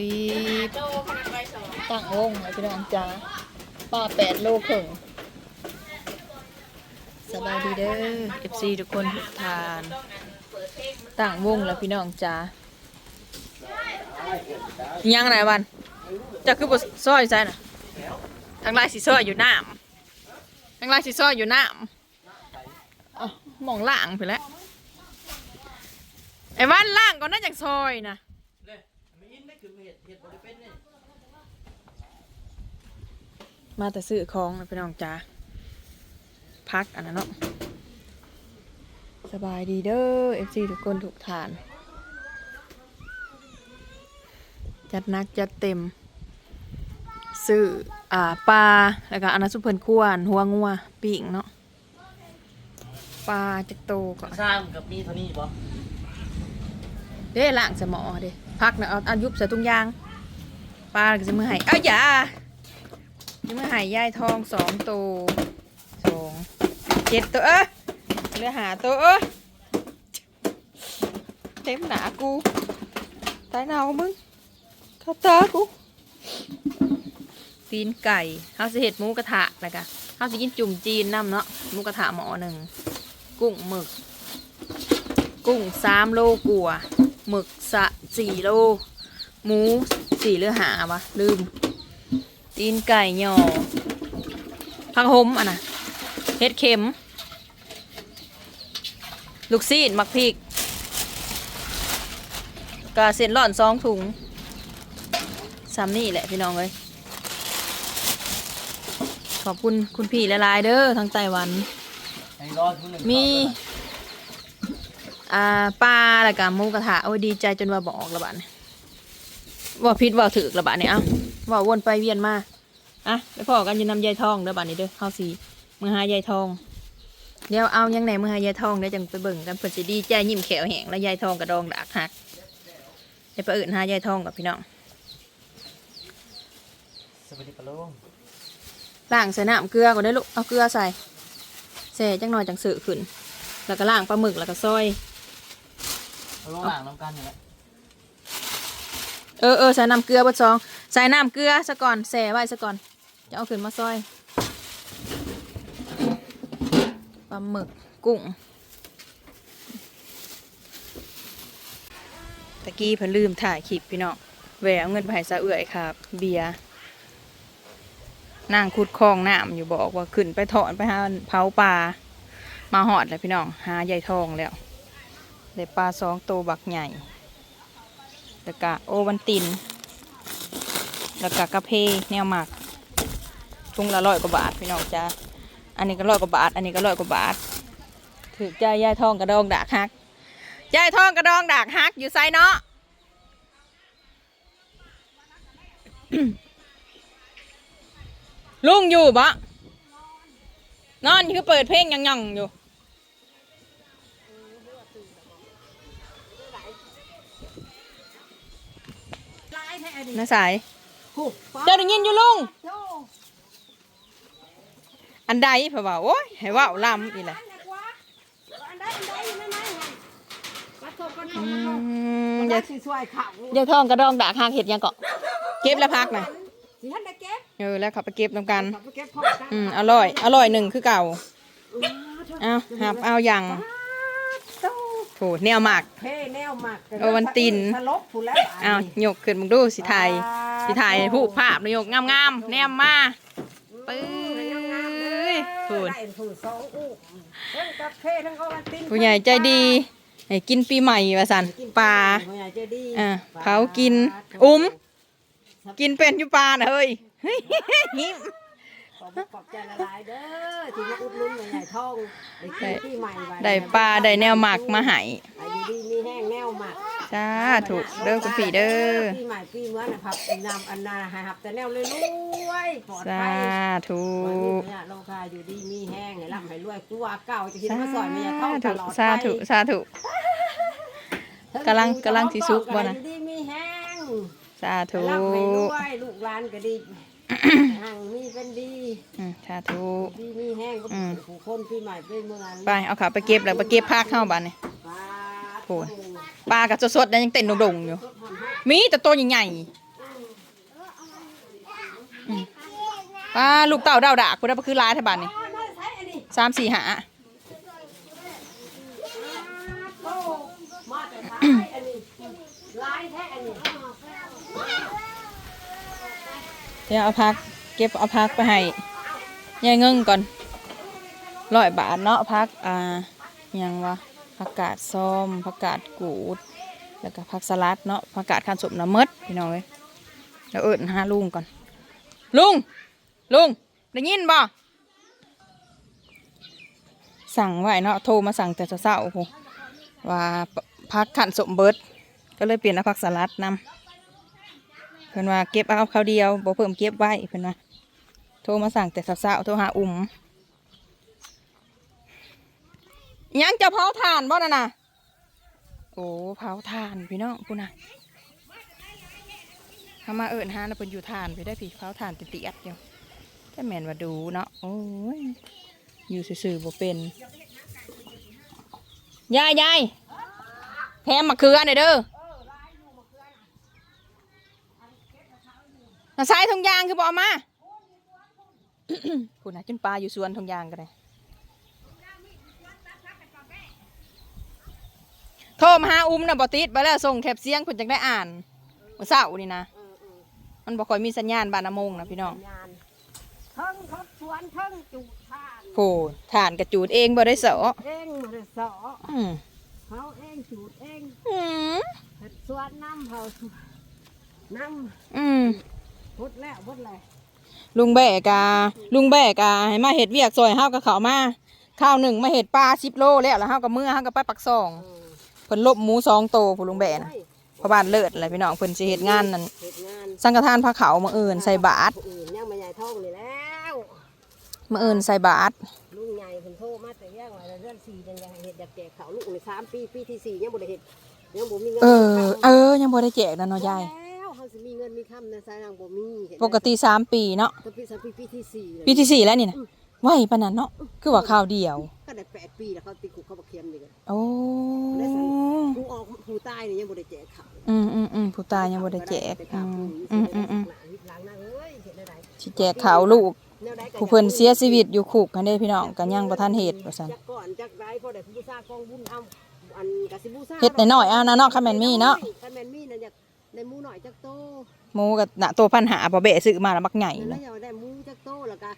สิบโลพนันใบสองตั้งวงเลยพี่น้องจ้าป้าแปดโลครึ่งสบายดีเด้อ FC ทุกคนทุกทานต้องอันเปิดเพลงมันตั้งวงแล้วพี่น้องจ้ายังไหนวันจะคือบซอยใช่น่ะทางลายสีซอยอยู่น้ำทางลายสีซอยอยู่น้ำอ๋อมองล่างไปแล้วไอ้วันล่างก่อนน่าจากซอยนะ มาแต่ซื้อของนะพี่น้องจ้าพักอันนั้นเนาะสบายดีเด้อเอฟซีทุกคนทุกฐาน จัดหนักจัดเต็มซื้ออ่าปลาแล้วก็อันนั้นสุเพิ่นควรหัวงัวปิ่งเนาะปลาจักโตก่อนสร้างกับมีเท่านี้ปะเด้ล่างสมอเด้ พักนะเอาอายุบใส่ตุ้งยางปลาก็จะมือให้เอ้าอย่าจะมือห้ยายทองสองตัวสองเจ็ดตัวเอ้ยเหลือหาตัวเอ้ยเต็มหนากูตายเนามึงข้าตากูตีนไก่เขาวสิเห็ดหมูกระทะแล้วก็เขาสิกินจุ่มจีนน้ำเนาะหมูกระทะหมอหนึ่งกุ้งหมึก กุ้งสามโลกัวหมึกสะ สี่โล หมูสี่หรือหาวะ ลืม ตีนไก่หย่อผักหมอะนะเห็ดเข็ม ลูกซีดมักพริก กาเส้นร่อนซองถุงซ้ำนี่แหละพี่น้องเลยขอบคุณคุณพี่ละลายๆเด้อทั้งไต้หวันให้รอดทุกหนึ่งมี อ่าปลาแล้วก็หมูกระทะโอ้ยดีใจจนว่าบอกระบาดนี่ว่าพิษว่าถือระบาดนี่เอ้าว่าวนไปเวียนมาอะไปพอกันอยืนนำยายทองเด้อบัดนี้เด้อเข้าสีมือหายายทอง เดี๋ยวเอายังไหนมือหายายทองเดี๋ยวจังไปเบิ่งกันเพิ่นสิดีใจยิ้มแขวแหงแล้วยายทองกระดองดากหักไปไปอื่นหายายทองกับพี่น้องสวัสดีปะลุงล้างใส่น้ำเกลือก่อนได้อลูกเอาเกลือใส่ใส่จังหน่อยจังสือขึ้น แล้วก็ล้างปลาหมึกแล้วก็ซอยปะ ลงหลังน้ำกันอยู่แล้วเออเออใส่น้ำเกลือบดซองใส่น้ำเกลือซะก่อนแส่ไว้ซะก่อนจะเอาขึ้นมาซอยปลาหมึกกุ้งตะกี้เพิ่นลืมถ่ายคลิปพี่น้องแหวเอาเงินไปให้ซาเอื่อยครับ เบียร์นั่งคุดคลองน้ำอยู่บอกว่าขึ้นไปถอนไปหาเผาปลามาหอดแล้วพี่น้องหาใยทองแล้ว ได้ปลาสองตัวบักใหญ่แล้วก็โอวันติน แล้วก็กาเพแนวหมักทุ่งละร้อยกว่าบาทพี่น้องจ้าอันนี้ก็ร้อยกว่าบาท อันนี้ก็ร้อยกว่าบาท ถือใจยายทองกระดองดากฮักยายทองกระดองดากฮักอยู่ไซเนาะลุงอยู่บะนอนคือเปิดเพลงยังยังๆอยู่ น้าสายเจ้าได้ยินอยู่ลุง อันใดเผื่อว่าโอ้ยให้เว่าลำอีแหละอืมอย่าสิช่วยเขาอย่าทองกระดองดากหางเห็ดหยังเกาะเก็บแล้วพักนะสิท่านได้เก็บเออแล้วเขาไปเก็บนำกันเขาไปเก็บของกัน อืมอร่อย อร่อยหนึ่งคือเก่า เอาหับเอาอย่าง โถแนวหมัก เพ่แนวหมักโอวัลติน สลบผู้แล้วเอายกขึ้นมึงดูสิไทยสิไทยผู้ภาพนายกงามๆแนมมา ปื้ยพูดได้ผู้สองอู้ทั้งกาแฟทั้งโอวัลตินผู้ใหญ่ใจดีให้กินปีใหม่ว่าสันปลา ผู้ใหญ่ใจดีอ่าเผากินอุ้ม กินเป็นอยู่ปลาน่ะเฮ้ยเฮ้ยหิม ขอบขอบใจละลายเด้อที่มาอุดหนุนผู้ใหญ่ทองได้กินปีใหม่ว้ได้ปลาได้แนวหมักมาให้อายุดีมีแห้งแนวหมักจ้าถูกเด้อคุณพี่เด้อปีใหม่ปีเมื่อนะครับนำอันนาให้หับแต่แนวเลยรวยปลอดสาภัยธุวันนี้เนี่ยโลกาอยู่ดีมีแห้งให้ร่ำให้รวยกลัวเก่าจะคิดสาว่าซอยไม่ยาท่องตธุลอดไป สาธุสาธุ กำลังกำลังสิสุกบ่นะอยู่ดีมีแห้งสาธุให้ร่ำให้รวยลูกหลานก็ดี ห่างมีเป็นดีอืมสาธุ ดีมีแห้งก็อืม ผู้คนปีใหม่เป็นเมืองไป เอาขาไปเก็บแล้วไปเก็บผักเข้าบ้านนี่ปลาโอ้ย ปลากับสดๆนะยังเต้นดงๆอยู่ มีแต่ตัวใหญ่ๆอืมปลาลูกเต่าดาวดากคุณทธะคือลายทะบานนี่สามสี่หา เดี๋ยวเอาพัก เก็บเอาพักไปให้ยายเงิงก่อนร้อยบาทเนาะพักอ่ายังวะผักกาดส้มผักกาดกูด แล้วก็ผักสลัดเนาะผักกาดคันสมน้ำมดพี่น้องเว้ยแล้วเอิญหาลุงก่อน ลุง ลุงได้ยินบ่สั่งไว้เนาะโทรมาสั่งแต่เช้าๆว่าพักขันสมเบิดก็เลยเปลี่ยนเอาผักสลัดนำ เพิ่นว่าเก็บเอาเขาเดียวบ่เพิ่มเก็บไว้เพิ่นว่าโทรมาสั่งแต่เช้าๆโทรหาอุ่มยังจะเผาถ่านบ่น่ะน่ะโอ้เผาถ่านพี่น้องพูน่ะเขามาเอิญหาแล้วเพิ่นอยู่ถ่านไปได้พี่เผาถ่านติดๆอยู่แต่แมนว่าดูเนาะโอ้ยอยู่ซื่อๆบ่เป็นยายยายแถมมะเขือหน่อยเด้อ น่ะสายทงยางคือบ่เอามาพูน่ะจนปลาอยู่สวนทงยางก็ได้โทรมาหาอุ้มนะบอติดไปแล้วส่งแคปเสียงคุณจังได้อ่านวันเสาร์นี่นะเออเออมันบอกคอยมีสัญญาณบานนามงนะพี่น้องงานเทิงทบสวนเทิงจูดทานโผฐานกระจูดเองบ่ได้เสาะเองมาได้สออืมเขาเองจูดเองอืมเฮ็ดสวนน้ำเผาสวนน้อืมำ พุดแล้วพุดเลยลุงแบกาลุงแบกาให้มาเห็ดเวียกซอยเฮากับเขามาข้าวหนึ่งมาเห็ดปลาสิบโลแล้วแล้วเฮากับมือเฮากับไปปักซองเออเพิ่นลบหมูสองโตผู้ลุงแบนะโอ้ยเพราะบ้านเลิศอะไรพี่น้องเพิ่นสิเฮ็ดงานนั่นเฮ็ดงานสังฆทานพระเขามาเอื่นใส่บาตรผู้อื่นยังไม่ใหญ่ท้องนี่แล้วมาเอื่นใส่บาตรลุงใหญ่เพิ่นโทรมาแต่ยังว่าเรื่องสี่ยังอยากให้เฮ็ดอยากแจกเขาวลูกในสามปีปีที่สี่ยังบ่ได้เฮ็ดยังบ่มีเงินเออมีเอคำอยังบ่ได้แจกนะเนาะยายแล้ว เขาสิมีเงินมีคำในสายทางบ่มีเห็นไหมปกติสามปีเนาะแต่ปีสามปีปีที่สี่เลยปีที่สี่แล้วนี่นะไหวปานนั้นเนาะคือว่าข่าวเดียว ก็ได้แปดปีแล้วเขาติดคุกเขาบักเคียมนี่กันโอ้ผู้ออกผู้ตายนี่ยังบ่ได้แจกเขาวอืมอืมอืมผู้ตายยังบ่ได้แจกอืมอืมอืมอืมหลังนะเอ้ยเห็นได้ไดสิแจกข่าวลูกแนวใดก็ผู้เพิ่นเสียชีวิตอยู่คุกกันเด้พี่น้องกันยังบ่ทันเฮ็ดว่าซั่นจักก่อนจักใดพอได้ผู้ซ่ากองบุญเอาอันกะสิบูซ่าเฮ็ดน้อยๆเอานะเนาะคันแม่นมีเนาะ คันแม่นมีนั่นอยาก ได้หมูหน่อยจักโตหมูก็น่ะตัวพันหาบ่เบะซื้อมาแล้วบักใหญ่แล้วเลยอยากได้หมูจักโตแล้วก็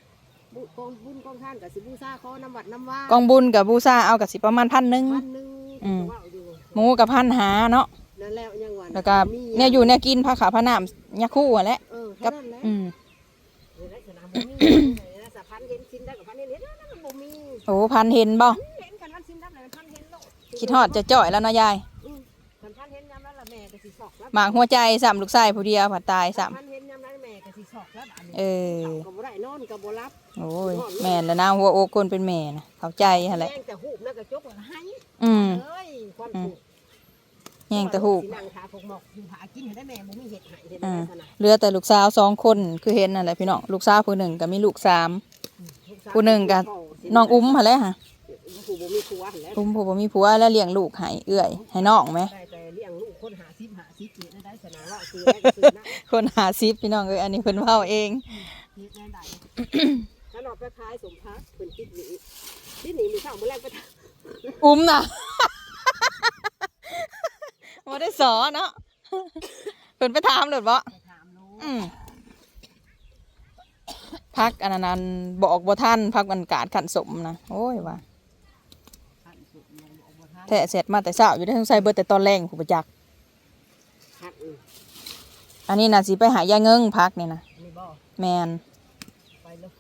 บุกองบุญกองท่านกะสิบูซ่าขอน้ำวัดน้ำว่ากองบุญกับบูชาเอาก็สิประมาณพันหนึงพันหนึงอืม ว่าอยู่หมูกับพันหาเนาะนั่นแล้วยังว่าแล้วก็เนี่ยอยู่เนี่ยกินผ้าขาวผ้าน้ำยาคู่หั่นแหละเออกัเท่านั้นแหละอืมเออได้สนามบ่มีเออสะพันเห็นชิ้นได้กับพันเห็นเห็นแล้วมันบ่มีโอ้พันเห็นบ่เห็นกันวันชิ้นได้เลยพันเห็นโลดคิดฮอดจะจ่อยแล้วเนาะยาย หมากหัวใจสามลูกชายผู้เดียวผัดตายสามพันเห็นยามนั้นแม่ก็สิสอกแล้วบัดนี้เออก็บ่ได้นอนก็บ่รับโอ้ยแม่นแล้วนะหัวอกคนเป็นแม่นะเข้าใจหั่นแหละแม่งแต่หูบแล้วก็จกแล้วให้อืมเอ้ยความถูกแย่งแต่หูกสินั่งทาพวกหมอกอยู่หากินให้ได้แม่บ่มีเฮ็ดให้เฮ็ดอ่าได้ซะนะเหลือแต่ลูกสาวสองคนคือเห็นนั่นแหละพี่น้องลูกสาวผู้หนึ่งก็มีลูกสามลูสาวผู้หนึ่งก็น้องอุ้มหั่นแหละค่ะผู้บ่มีผัวหั่นแหละอุ้มผู้บ่มีผัวแล้วเลี้ยงลูกให้เอื้อยให้น้องไหมได้ คนหาซิปพี่น้องเอ้ยอันนี้เพิ่นเว้าเองเฮ็ดได้ได้ถ้าเราไปขายสมพักเพิ่นคิดหนีคิดหนีมีข้าวมื้อแรกไปทำอุ้มน่ะบ่ได้สอเนาะเพิ่นไปถามเลยบ่ไปถามลูกอืมพักอันนั้นอันบอกบ่ทันพักมันกาดขันสมนะโอ้ยว่าขันสุดยังบอกบ่ทันแท้เสร็จมาแต่เช้าอยู่ได้ทั้งใส่เบิดแต่ตอนแรงผู้ประจักษ์ขัน อืมอันนี้น่ะสิไปหายายเงิงพักนี่นะอันนี้บ่แมนไปลูก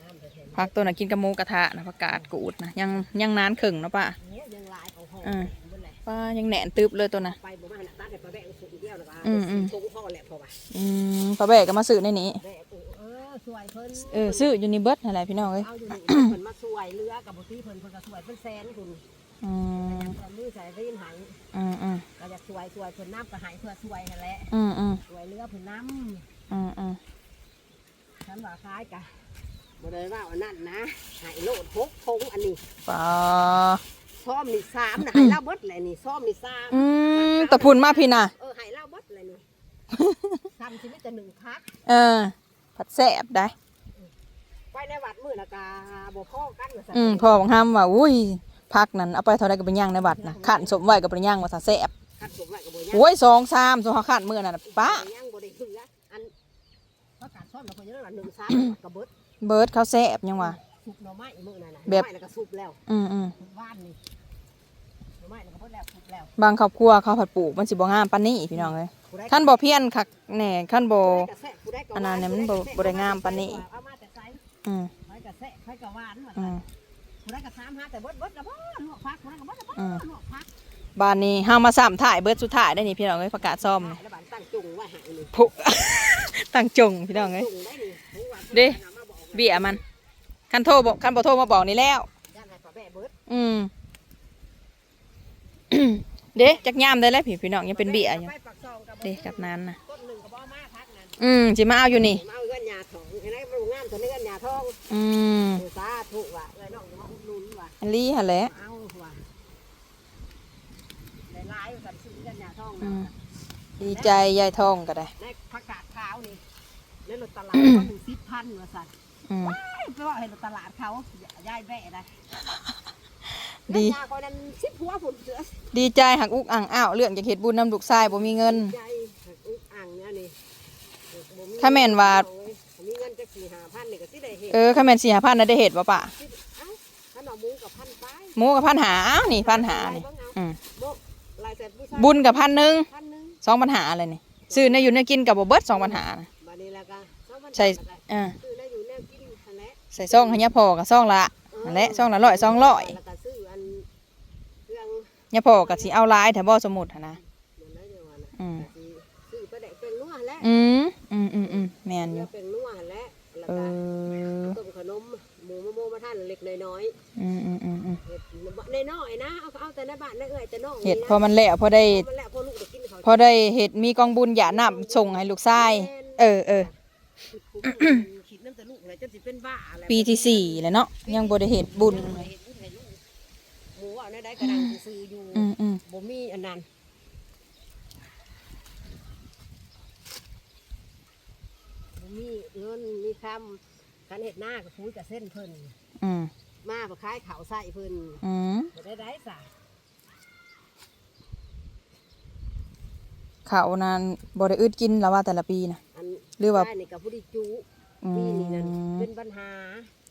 น้ำจะเห็นพักตัวน่ะกินกับหมูกระทะนะผักกาดกูดนะยังยังนานครึ่งเนาะป้า โอ้ยังลายของห้องอืมเบิ่งแหละป้ายังแหนนตึบเลยตัวน่ะ ไปบ่มาหน้าตาแต่ไปแบกสุดอีกแล้วนะว่าอืมอืม ตรงพ่อแหละพอว่าอืมป้าแบกก็มาซื้อในนี้แบกโอ้เออสวยเพิ่นเออซื้ออยู่นี่เบิดอะไรพี่น้องเอ้ยเอาอยู่นี่เพิ่นมาสวยเรือกับบ่ที่เพิ่นเพิ่นก็สวยเพิ่นแสนคุณอืมแต่มือใส่รีนหาย อืมอืมก็อยากสวยสวยเพิ่นน้ำก็หายเพื่อสวยนั่นแหละอืมอืมสวยเรือเพิ่นน้อืมอืมำฉันว่าคล้ายกะบ่ได้ว่าอันนั้นนะหายโลดหกทงอันนี้ป้าซ้อมนี่สามนะให้เล่าเบิดเลยนี่ซ้อมนี่สามอืมตะพุนมาพี่น่ะ เออให้เล่าเบิดเลยนี่ ทำชีวิตจะหนึ่งพักเออ ผัดแสบได้ในวัดมื้อละกาบ่พอกันว่าซั่นอืมพ่อบางห้ามว่า อุ้ย พักนั้นเอาไปเท่าใดก็ไปย่างในบัดนะขันสมไว้ก็ไปย่างว่าซะแซ่บคัดผมไว้ก็บ่ยังโอ้ยสองสามสองขันมื้อนั้นน่ะป้ายังบ่ได้เหลืออันประกาศซ่อมแล้วเพิ่นยังว่า1 3กระเบิดเบิร์ดเขาแซ่บยังว่าสุกหน่อไม้มื้อนั้นน่ะแบบหน่อไม้แล้วก็สุกแล้ว อืมอืมว่านนี่หน่อไม้แล้วก็เบิดแล้วสุกแล้วบางครอบครัวเขาผัดปลูกมันสิบ่งามปานนี้พี่น้องเอ้ยผู้ใดท่านบ่เพี้ยนคักแหน่ท่านบ่ผู้ใดก็แซ่บผู้ใดก็หวาอันนั้นเนี่ยมันบ่บ่ได้งามปานนี้เอามาแต่ไสอืม ไผก็แซ่บไผก็หวานว่าอืซั่นมผู้ใดก็ถามหาแต่เบิดเบิดละบ่ลวกผักผู้ใดก็บ่ละบ่อืมลวกผักบ้านนี้เฮามาซ้ำถ่ายเบิดสุดท้ายได้นี่พี่น้องเอ้ยประกาศซ่อมนี่แล้วบ้านตั้งจุงไว้ให้นี่พุตั้งจงพี่น้องเอ้ย จุงได้นี่ผู้ว่าเด้พิ่นอามาบอกเบี้ยมันคันโทรบอกคันบ่โทรมาบอกนี่แล้ว ย่านให้ปลาแบะเบิดอืม เด้จักยามได้แล้วพี่พี่น้องยังเป็นเบี้ยอยู่ไปปักซองกับเด้กับนั้นน่ะต้นหนึ่งก็บ่มาพักนั่นอืมสิมาเอาอยู่นี่ มาเอาเงินยาทอง เห็นไหมมันงามตัวนี้เงินยาทองอืมเออสาธุว่ะเอ้ยน้องจะมาอุดหนุนว่ะอันนี้หั่นแหละเอาว่ะได้หลายว่าสั่นซื้อเงินยาทองอืนะมดีใจยายทองก็ได้ในผักกาดขาวนี่ในรถตลาดก็ถึงสิบพันว่าสั่นอืมไปว่าเห็นรถตลาดเขายายแบะนะดีเงินยาคนนั้นสิบหัวผุนเสือดีใจหักอุกอ่างอ้าวเรื่องจากเฮ็ดบุญนำลูกชายบ่มีเงิน ใจอุกอ่างเนี่ยนี่บ่ถ้าแม่นว่ามีเงินจะ สี่ห้าพันนี่ก็สิได้เห็นเออข้าแม่นสี่หาพันน่ะได้เฮ็ดบ่ป่ะเอ้าขนมหมูกับพันไปหมูกับพันหาอ้าวนี่พันหานี่อืมโบลายเสร็จผู้ชายบุญกับพันหนึ่งพันหนึ่งสองปัญหาอะไรนี่ซื้อในอยู่ในกินกับบ่เบิดสองปัญหาน่ะบานี้แล้วก็สองพันใช่แล้วก็อ่าซื้อได้อยู่แนวกินนั่นแหละใส่ซองให้ยาพอกับซองละนั่นแหละซองละร้อยซองร้อยแล้วก็ซื้ออันเครื่องยาพอกับสิเอาหลายถ้าบ่สมุดหั่นนะนั่นแหละเดี๋ยวว่านะอืม ก็สิซื้อไปได้เป็นนัวแหละอืมอืมอืมอืมแม่นอยู่เป็นนัว แหละแล้วเอก็อต้มขนมหมูมะม่วงมาท่านเล็กน้อยอืมอืมอืมอืมๆเห็ดน้อยๆนะเอาเอาแต่ในบ้านในเอ่ยแต่น้องเฮ็ดนี่นะพอมันแล้วพอได้พอมันแล้วพอลูกได้กินเขาพอได้เฮ็ดมีกองบุญหยาน้ำส่งให้ลูกชายเออเออคิดน้ำแต่ลูกเลยจนสิเป็นบ้าอะไรปีที่สี่แล้วเนาะยังบ่ได้เฮ็ดบุญเฮ็ดบุญให้ลูกหมูเอาในใดกระดังซื้ออยู่อืมอืมบ่มีอันนั้น มีเงินมีคำคันเห็ดหน้ากับฟูกับเส้นเพิ่นอืมมาบ่คล้ายเขาวใส่เพิ่นอืมบ่ได้ได้ซะข้าวนั้นบ่ได้อึดกินแล้วว่าแต่ละปีนะ อันหรือว่า ได้นี่กับผู้ที่จุอืปีนี้นั่นมเป็นปัญหา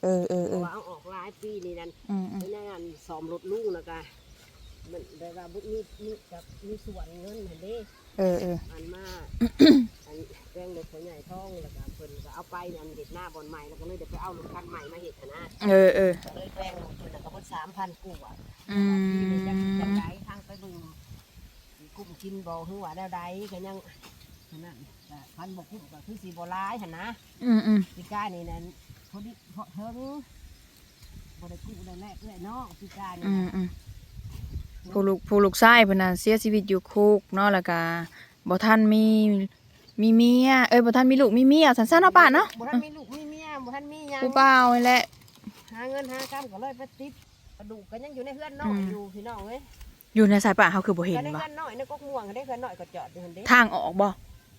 เออเออเพเอราะอว่าเอาออกหลายปีนี่นั่นอืมอืมเพราะนั่นสอมรถลูกนะกะมันได้ว่าบุมีมีกับมีส่วนเงินเห็นเด้ เออเออ อันมา อัน ท้องแล้วก็เพิ่นก็เอาไปอันเด็ดหน้าบอนใหม่แล้วก็เลยเดี๋ยวไปเอารถคันใหม่มาเห็ดหั้นนะเออเออก็เลยแปลงรถเพิ่นแล้วก็เพิ่นสามพันกูอะอืที่เลยจักจักมไดทางไปเบึงกุ้มกินบ่หัวาแนวใดก็ยังอันนั่นแต่พันบกกุ้มก็คือสีบ่ร้ายหันนะอืมอืมปีกายนี่นั่นพอดีพอเทิงบ่ได้กู้ได้แรกเอ้ยน้องปีกายนี่อืมนะอืมผู้ลูกผู้ลูกชายเพิ่นน่ะเสียชีวิตอยู่คุกเนาะแล้วก็บ่ทันมี มีเมีย เอ้ยบ่ทันมีลูกมีเมียสั้นๆเนาะป้าเนาะบ่ทันมีลูกมีเมียบ่ทันมีหยังผู้บ่าวนี่แหละ หาเงินหาคำก็เลยไปติดกระดูกก็ยังอยู่ในเฮือนน้อยอืม อยู่พี่น้องเอ้ยอยู่ในสายป่าเฮาคือบ่เห็นก็ในบ่เฮือนน้อยในกกม่วงก็ได้เฮือนน้อยก็จอดอยู่หั่นเด้ทางออกบ่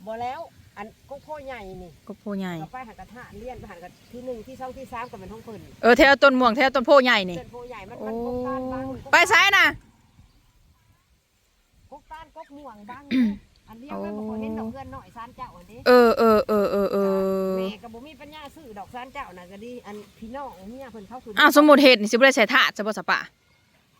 บ่แล้ว อันกกโพใหญ่นี่ก็โพใหญ่ ก็ไปหากระทะเลี้ยนไปหากระที่หนึ่งที่สองที่สามก็เป็นห้องเพิ่นเออแถวต้นม่วงแถวต้นโพใหญ่นี่เดินโพใหญ่มันโอ้มันกกตาลบางไปไสน่ะ กกตาลกกม่วงบางเนี่ย อันเดียวเลยบ่เคยเห็นดอกเฮือนน้อยซานเจ้าอันนี้เออเออเออเออเออแม่ก็บ่มีปัญญาซื้อดอกซานเจ้าน่ะก็ดี อันพี่น้องเมียเพิ่นเข้าสู่อ้าวสมมุติเฮ็ดนี่สิบ่ได้ใส่ถาดซะบ่สะปะ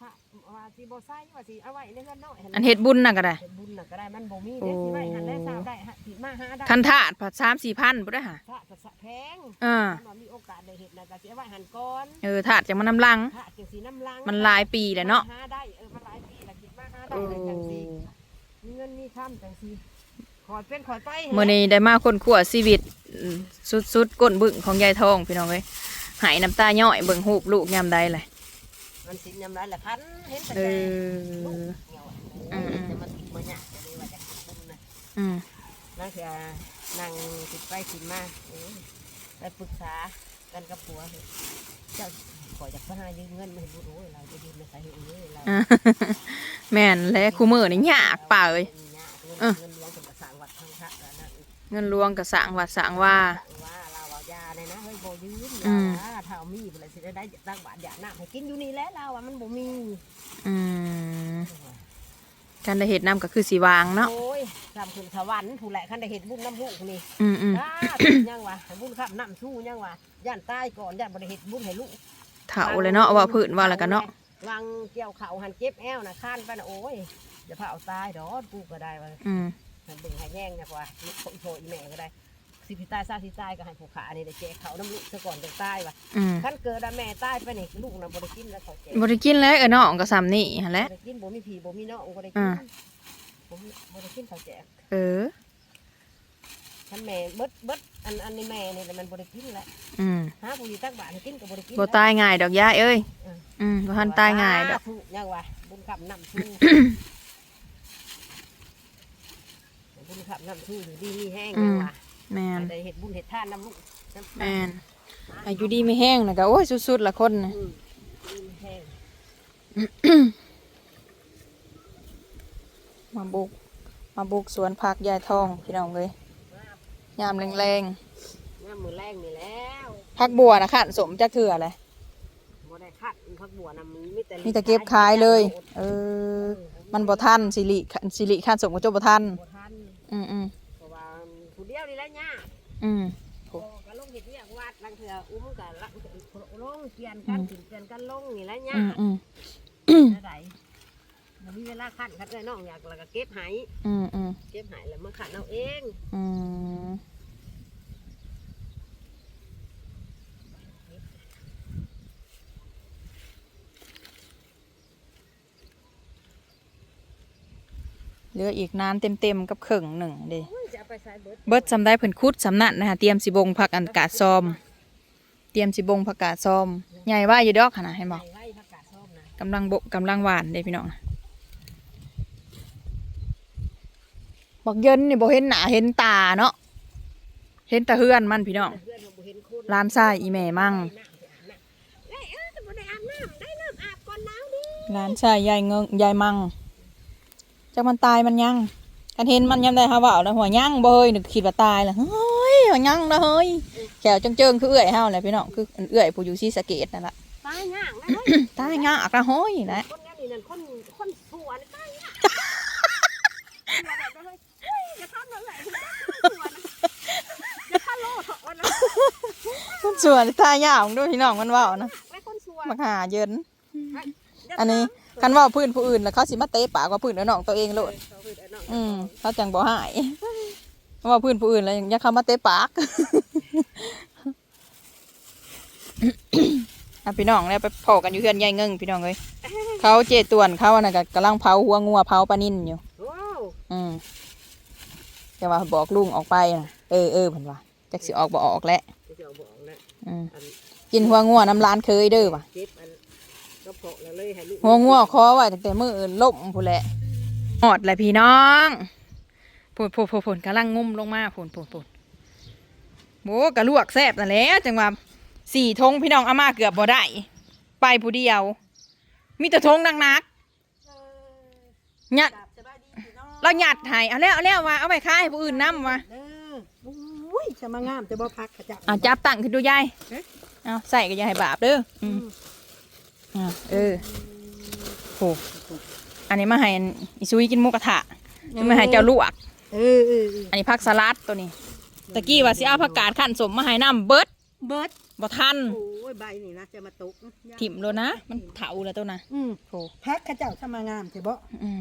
พระว่าสิบ่ใส่ว่าสิเอาไว้ในเฮือนน้อยอันเฮ็ดบุญน่ะก็ได้เฮ็ดบุญน่ะก็ได้มันบ่มีเด้สิไว้หันได้สาวได้ฮะสิมาหาได้คันถาดผัด3 4พันบ่ได้ห่ะพระก็สะแพงอ่าถ้าว่ามีโอกาสได้เฮ็ดน่ะก็สิเอาไว้หันก่อนเออถาดจังมันน้ำลังพระจังสิน้ำลังมันหลายปีแล้วเนาะ หาได้เออมันหลายปีแล้วคิดมาหาโอ้ได้เลยจังสิมีเงินมีค่ำจังสิขอเป็นขอไปมื่อนี้ได้มาคนขัวชีวิตอืมสุดๆก้นบึ้งของยายทองพี่น้องเอ้ยหายน้ำตาย่อยเบิ่งหูบลูกยามใดเลยมันสินยำไรละพันเห็นแต่เอลูอกเหี่ยวอืมจะมาติดมาเนี่ยจะได้ว่าจะทำบุญนะอืมนั่นคือนั่งติดไปติดมาเออไปปรึกษากันกับผัวเถอะเจ้า ขอจากพระหายืมเงินมาให้บุรุษเราจะยืมมาใส่ให้เอ้ยเราอะแม่นและคู่มือนี่ยากป่าเอ้ยเงินเงินหลวงเป็นกระสังวัดทางพระแล้วนั่นเงินหลวงกับสร้างวัดสร้างว่า ว่าเราเอาจะยาเลยนะเฮ้ยบ่ยืมอืยามถ้าเอามีบ่เลยสิได้ได้ตั้งบาทยาน้ำให้กินอยู่นี่แหล้วเราอะมันบ่มีอืมการได้เห็ดน้ำก็คือสีวางเนาะโอ้ยทำขึ้นสวรรค์ผู้แหละคันได้เห็ดบุญน้ำลูกนี่ อืมอืมอ้ายังวะบุญขับน้ำสู้ยังวะย่านตายก่อนย่านบ่ได้เห็ดบุญให้ลูก เถาเลยเนาะว่าพื้นว่าแล้วกันเนาะวางเกี่ยวเข่าหันเจ็บแอวนะข้านไปนะโอ้ยอย่าพาเอาตายดอกกูก็ได้ว่าอืมมันเบิ่งให้แย่งนะว่าลูกโผโผอีแม่ก็ได้สิพิตายซาสิตายก็ให้ผูกขานี่ได้แจกเขาน้ำลูกซะก่อนจังตายว่ะอืมคันเกิดอะแม่ตายไปนี่ลูกน่ะบ่ได้กินแล้วเขาแจกบริกินแล้วเออเนาะก็ซ้ำนี่หั่นแหละบ่ได้กินบ่มีผีบ่มีน้องบ่ได้กิอ่านบ่มีบ่ได้กินเขาแจกเออ คันแม่เบิดเบิดอันอันนี้แม่นี่แหละมันบ่ได้กินแล้วอืมหาผู้อยู่ตักบาทให้กินก็บ่ได้กินบ่ตายง่ายดอกยายเอ้ยอืมอืมบ่ทันตายง่ายดอกถูกยังวะบุญขับน้ำชูบุญขับน้ำชูอยู่ดีมีแห้งยังวะแม่นได้เห็ดบุญเห็ดท่านน้ำลูกน้ำแม่นอายุดีไม่แห้งนะก็โอ้ยสุดๆละคนน่ะอืมดีมีแห้งมาบุก มาบุกสวนผักยายทองพี่น้องเลย ยามแรงน้ำมือแรงนี่แล้วๆผักบัวนะขันสมจักเถื่อเลยบ่ได้คัดพักบัวน้ำมันมีแต่มีแต่เก็บขายเลย เออ มันบ่ทันสิริสิริขันสมก็จบบ่ทันบ่ทันอืมอืมเพราะว่าผู้เดียวนี่แหละเนี่ยอืม โอ้ ก็ลงเห็ดเนี่ยวัดลังเถื่ออุ้มกับลังลงเปลี่ยนกันถึงเปลี่ยนกันลงนี่แหละเนี่ยอืมอืมได้ไดมันมีเวลาคัดคัดเลยน้องอยากแล้วก็เก็บไห อืมอืมเก็บไหแล้วมาขัดเอาเองอืม เหลืออีกนานเต็มๆกับเข่งหนึ่งเด้อุ้ยจะเอาไปใส่เบิดเบิดสำได้เพิ่นคุดสำนันนะคะเตรียมสิบงผักอันกาดซอม เตรียมสิบงผักกาดซอม ใหญ่ว่าอยู่ดอกขนาดเห็นบอกใส่ไว้ผักกาดส้มนะกำลังบกกำลังหวานเด้พี่น้องนะบอกเยินนี่บ่เห็นหนาเห็นตาเนาะเห็นแตะเฮือนมันพี่น้องเพื่อนเราบ่เห็นคนร้านทรายอีแม่มั่งเอ้ยเอ้ยจะบ่ได้อาบน้ำได้น้ำอาบก่อนหนาวดิร้านทรายยายเงิงยายมั่ง จักมันตายมันยังกันเห็นมันยังได้ฮาว่าแล้วหัวยังบ่เฮ้ยนึกคิดว่าตายแล้วเฮ้ยหัวยังนะเฮ้ยแขวจังเจิงคือเอื้อยเฮาแหละพี่น้องคืออันเอื้อยผู้อยู่ที่สะเกตนั่นล่ะตายย่างได้เลยตายงากละเฮ้ยนะคนงั้นนี่นั่นคนคนสวนตายย่างอย่าทำนั่นแหละอย่าทำโลดเถอะนะคนสวนตายยาวด้วยพี่น้องมันเว่านะไว้คนสวนมาหาเยินอันนี้ คันเว่าพื้นผู้อื่นแล้วเขาสิมาเตะปากว่าพื้นเอาน้องตัวเองโลดอืมเขาจังบ่หายเว่าพื้นผู้อื่นแล้วอยังเขามาเตะปากอะพี่น้องแล้วไปพอกันอยู่เพื่อนยายเงิงพี่น้องเลยเขาเจตวนเขาอันนั้นก็กำลังเผาหัวงัวเผาปลานิ่นอยู่ว้าวอืมแต่ว่าบอกลุงออกไปนะเออเออเพิ่นว่าจักสิออกบ่ออกแหล้วจะเอาบอกนะอืมอันกินหัวงัวน้ำร้านเคยเด้อว่ะ เจ็บอันก็เพาะแล้วเลยให้ลูกหัวงัวคอไว้ตั้งแต่มืออื่นล่มพูนแหละหอดแหละพี่น้องพูนพูนพูนพูนกำลังงุ่มลงมาพูนพูนพูนโบกระลวกแซ่บนั่นแหละจังว่าสี่ทงพี่น้องเอามาเกือบบ่ได้ ไปผู้เดียว มีแต่ทงดังนักหยัดเราหยัดให้เอาแล้วเอาแล้วว่าเอาไปขายให้ผู้อื่นนํว่าเด้ออุ้ยจะมางามแต่บ่พักขจับเอาจับตั้งขึ้นดูยายเอาใส่ก็อย่าให้บาปเด้ออืม อ่าเออโหอันนี้มาให้อิซุยกินหมูกระทะนี่มาให้เจ้าลวก เออเออเอออันนี้ผักสลัดตัวนี้ตะกี้ว่าสิเอาผักกาดขั้นสมมาให้น้ำเบิดเบิดบ่ทันโอ้ยใบนี่นะจะมาตกถิ่มโลนะ มันเถาแล้วตัวนะอืมโหพักขจับจะมางามแต่บ่อืม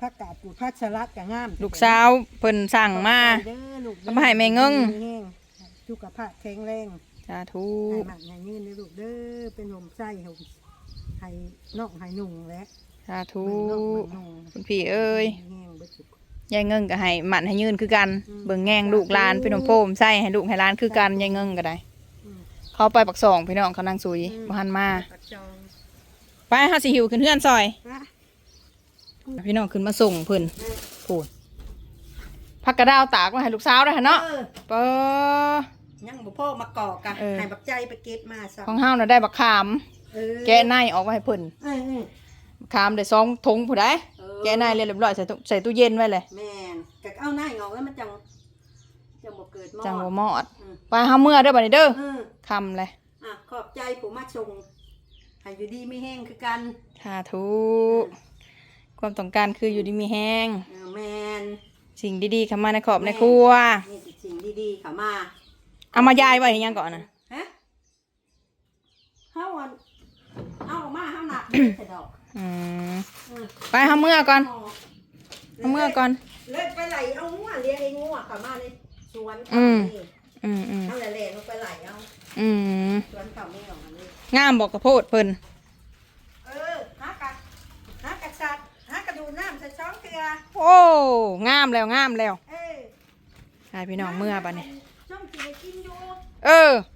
พักกาดปูดพักสลัดก็งามลูกสาวเพิ่นสั่งมาเด้อลูกเอามาให้แม่เงิงแห้งสุขภาพแข็งแรงสาธุให้มันให้ยืนเด้อลูกเด้อเป็นห่มไส้ห่ม ให้น้องให้นุ่งและสาธุให้น้องให้นุ่งคุณพี่เอ้ยแห้งเบิดสุขยายเงิงก็ให้หมันให้ยืนคือกันอืมเบิ่งแง่งลูกหลานเป็นนมโพมใส่ให้ลูกให้หลานคือกันยายเงิงก็ได้ อืม เขาไปปักสองพี่น้องเขานั่งซุยอืม บ่หันมาปักจองไปเฮาสิหิวขึ้นเฮือนซอย นะ พี่น้องขึ้นมาส่งเพิ่นพูดผักกระดาวตากมาให้ลูกสาวได้หั่นเนาะเออเปอ ยังบ่พ่อมากอกกะเออ ให้บักใจไปเก็บมาซะของเฮาน่ะได้บักขามเออ แกะในออกมาให้เพิ่นเออเออบักขามได้สองถุงผู้ใดเออแกะในเรียบร้อยใส่ตู้ใส่ตู้เย็นไว้เลยแม่นกะเอาหน้าออกแล้วมันจังจังบ่เกิดมอดจังบ่มอดอืมไปเฮาเมื่อเด้อบัดนี้เด้อเออคำเลยอะขอบใจผู้มาส่งให้อยู่ดีไม่แห้งคือกันสาธุความต้องการคืออยู่ดีมีแห้ง เออแมนสิ่งดีๆเข้ามาในครอบในครัว นี่สิสิ่งดีๆเข้ามา เอามายายไว้ให้ยังก่อนนะ ฮะเฮาอัน เอามาเฮาหนักใส่ดอกอืมอืมไปเฮาเมื่อก่อนเฮาเมื่อก่อน เลยไปไหลเอางัวเลี้ยงไอ้งัวเข้ามาในสวนอืมนี่อืมอืมเอาแหล่ๆลงไปไหลเอาอืมสวนเขาไม่ออกมาเลยงามบอกกระโพดเพิ่นเออหากัดหากัดสัตว์หากระดูกน้ำใส่ช้อนเกลือโอ้งามแล้วงามแล้วเออให้พี่น้องเมื่อบัดนี้ ช่องกินกินอยู่เออเ